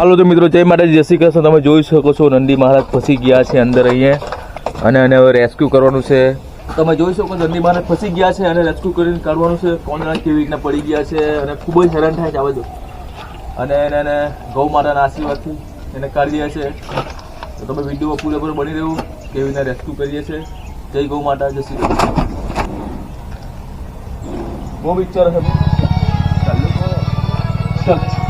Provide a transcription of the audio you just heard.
હાલો તો મિત્રો, જય માતાજી, જય શ્રી કૃષ્ણ. તમે જોઈ શકો છો, નંદી મહારાજ ફસી ગયા છે અંદર અહીંયા. અને એને હવે રેસ્ક્યુ કરવાનું છે. તમે જોઈ શકો નંદી મહારાજ ફસી ગયા છે અને રેસ્ક્યુ કરીને કાઢવાનું છે. કોણ કેવી રીતના પડી ગયા છે અને ખૂબ જ હેરાન થાય છે આ અને એને એને ગૌ માતાના આશીર્વાદથી એને કાઢી રહ્યા છે. તો તમે વીડિયો પૂરેપૂરો બની રહ્યું. કેવી રીતના રેસ્ક્યુ કરીએ છે. જય ગૌ માતા, જય શ્રી કૃષ્ણ. બહુ વિચાર છે ચાલ.